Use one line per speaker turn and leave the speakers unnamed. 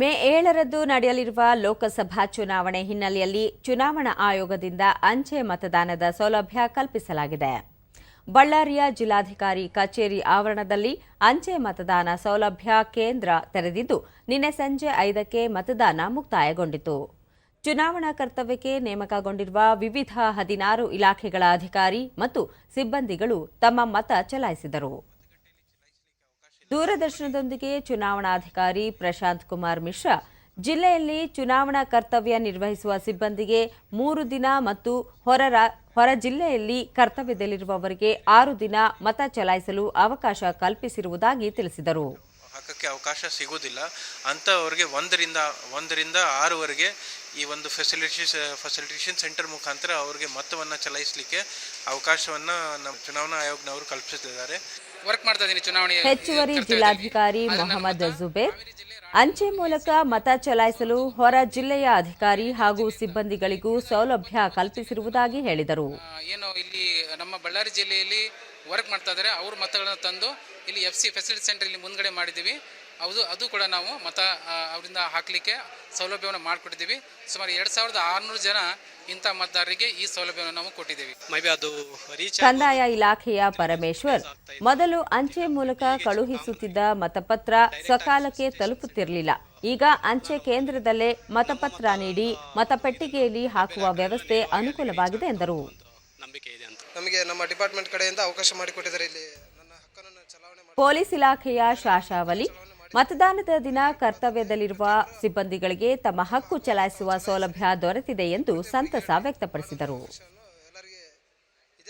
ಮೇ ಏಳರಂದು ನಡೆಯಲಿರುವ ಲೋಕಸಭಾ ಚುನಾವಣೆ ಹಿನ್ನೆಲೆಯಲ್ಲಿ ಚುನಾವಣಾ ಆಯೋಗದಿಂದ ಅಂಚೆ ಮತದಾನದ ಸೌಲಭ್ಯ ಕಲ್ಪಿಸಲಾಗಿದೆ. ಬಳ್ಳಾರಿಯ ಜಿಲ್ಲಾಧಿಕಾರಿ ಕಚೇರಿ ಆವರಣದಲ್ಲಿ ಅಂಚೆ ಮತದಾನ ಸೌಲಭ್ಯ ಕೇಂದ್ರ ತೆರೆದಿದ್ದು, ನಿನ್ನೆ ಸಂಜೆ ಐದಕ್ಕೆ ಮತದಾನ ಮುಕ್ತಾಯಗೊಂಡಿತು. ಚುನಾವಣಾ ಕರ್ತವ್ಯಕ್ಕೆ ನೇಮಕಗೊಂಡಿರುವ ವಿವಿಧ ಹದಿನಾರು ಇಲಾಖೆಗಳ ಅಧಿಕಾರಿ ಮತ್ತು ಸಿಬ್ಬಂದಿಗಳು ತಮ್ಮ ಮತ ಚಲಾಯಿಸಿದರು. ದೂರದರ್ಶನದೊಂದಿಗೆ ಚುನಾವಣಾಧಿಕಾರಿ ಪ್ರಶಾಂತ್ ಕುಮಾರ್ ಮಿಶ್ರಾ ಜಿಲ್ಲೆಯಲ್ಲಿ ಚುನಾವಣಾ ಕರ್ತವ್ಯ ನಿರ್ವಹಿಸುವ ಸಿಬ್ಬಂದಿಗೆ ಮೂರು ದಿನ ಮತ್ತು ಹೊರ ಹೊರ ಜಿಲ್ಲೆಯಲ್ಲಿ ಕರ್ತವ್ಯದಲ್ಲಿರುವವರಿಗೆ ಆರು ದಿನ ಮತ ಚಲಾಯಿಸಲು ಅವಕಾಶ ಕಲ್ಪಿಸಿರುವುದಾಗಿ ತಿಳಿಸಿದರು.
ಹಾಕೋಕ್ಕೆ ಅವಕಾಶ ಸಿಗೋದಿಲ್ಲ. ಅಂಥವ್ರಿಗೆ ಒಂದರಿಂದ ಒಂದರಿಂದ ಆರುವರೆಗೆ ಈ ಒಂದು ಫೆಸಿಲಿಟೀಸ್ ಫೆಸಿಲಿಟೇಷನ್ ಸೆಂಟರ್ ಮುಖಾಂತರ ಅವ್ರಿಗೆ ಮತವನ್ನು ಚಲಾಯಿಸಲಿಕ್ಕೆ ಅವಕಾಶವನ್ನು ನಮ್ಮ ಚುನಾವಣಾ ಆಯೋಗನವರು ಕಲ್ಪಿಸಿದ್ದಾರೆ.
ವರ್ಕ್ ಮಾಡ್ತಾ ಇದ್ದೀನಿ ಚುನಾವಣೆ
ಹೆಚ್ಚುವರಿ ಜಿಲ್ಲಾಧಿಕಾರಿ ಮೊಹಮ್ಮದ್ ಜುಬೇರ್ ಅಂಚೆ ಮೂಲಕ ಮತ ಚಲಾಯಿಸಲು ಹೊರ ಜಿಲ್ಲೆಯ ಅಧಿಕಾರಿ ಹಾಗೂ ಸಿಬ್ಬಂದಿಗಳಿಗೂ ಸೌಲಭ್ಯ ಕಲ್ಪಿಸಿರುವುದಾಗಿ ಹೇಳಿದರು.
ಏನು ಇಲ್ಲಿ ನಮ್ಮ ಬಳ್ಳಾರಿ ಜಿಲ್ಲೆಯಲ್ಲಿ ವರ್ಕ್ ಮಾಡ್ತಾ ಇದ್ದಾರೆ. ಅವ್ರ ಮತಗಳನ್ನು ತಂದು ಇಲ್ಲಿ ಎಫ್ ಸಿ ಫೆಸಿಲಿಟಿ ಸೆಂಟರ್ ಇಲ್ಲಿ ಮುಂದ್ಗಡೆ ಮಾಡಿದ್ದೀವಿ. ಅದು ಅದು ಕೂಡ ನಾವು ಮತ ಅವರಿಂದ ಹಾಕಲಿಕ್ಕೆ ಸೌಲಭ್ಯವನ್ನು ಮಾಡಿಕೊಟ್ಟಿದ್ದೀವಿ. ಸುಮಾರು ಎರಡು ಸಾವಿರದ ಆರುನೂರು ಜನ ಇಂಥ ಮತದಾರರಿಗೆ ಈ ಸೌಲಭ್ಯವನ್ನು ನಾವು ಕೊಟ್ಟಿದ್ದೀವಿ.
ಮೇ ಬಿ ಅದು ರೀಚ್
ಕಂದಾಯ ಇಲಾಖೆಯ ಪರಮೇಶ್ವರ್ ಮೊದಲು ಅಂಚೆ ಮೂಲಕ ಕಳುಹಿಸುತ್ತಿದ್ದ ಮತಪತ್ರ ಸಕಾಲಕ್ಕೆ ತಲುಪುತ್ತಿರಲಿಲ್ಲ. ಈಗ ಅಂಚೆ ಕೇಂದ್ರದಲ್ಲೇ ಮತಪತ್ರ ನೀಡಿ ಮತಪೆಟ್ಟಿಗೆಯಲ್ಲಿ ಹಾಕುವ ವ್ಯವಸ್ಥೆ ಅನುಕೂಲವಾಗಿದೆ ಎಂದರು.
ನಂಬಿಕೆ ಇದೆ.
ನಮಗೆ ನಮ್ಮ ಡಿಪಾರ್ಟ್ಮೆಂಟ್ ಕಡೆಯಿಂದ ಅವಕಾಶ ಮಾಡಿಕೊಟ್ಟಿದ್ದಾರೆ. ಇಲ್ಲಿ ನನ್ನ ಚಲಾವಣೆ
ಪೊಲೀಸ್ ಇಲಾಖೆಯ ಶಾಶಾವಲಿ ಮತದಾನದ ದಿನ ಕರ್ತವ್ಯದಲ್ಲಿರುವ ಸಿಬ್ಬಂದಿಗಳಿಗೆ ತಮ್ಮ ಹಕ್ಕು ಚಲಾಯಿಸುವ ಸೌಲಭ್ಯ ದೊರೆತಿದೆ ಎಂದು ಸಂತಸ ವ್ಯಕ್ತಪಡಿಸಿದರು.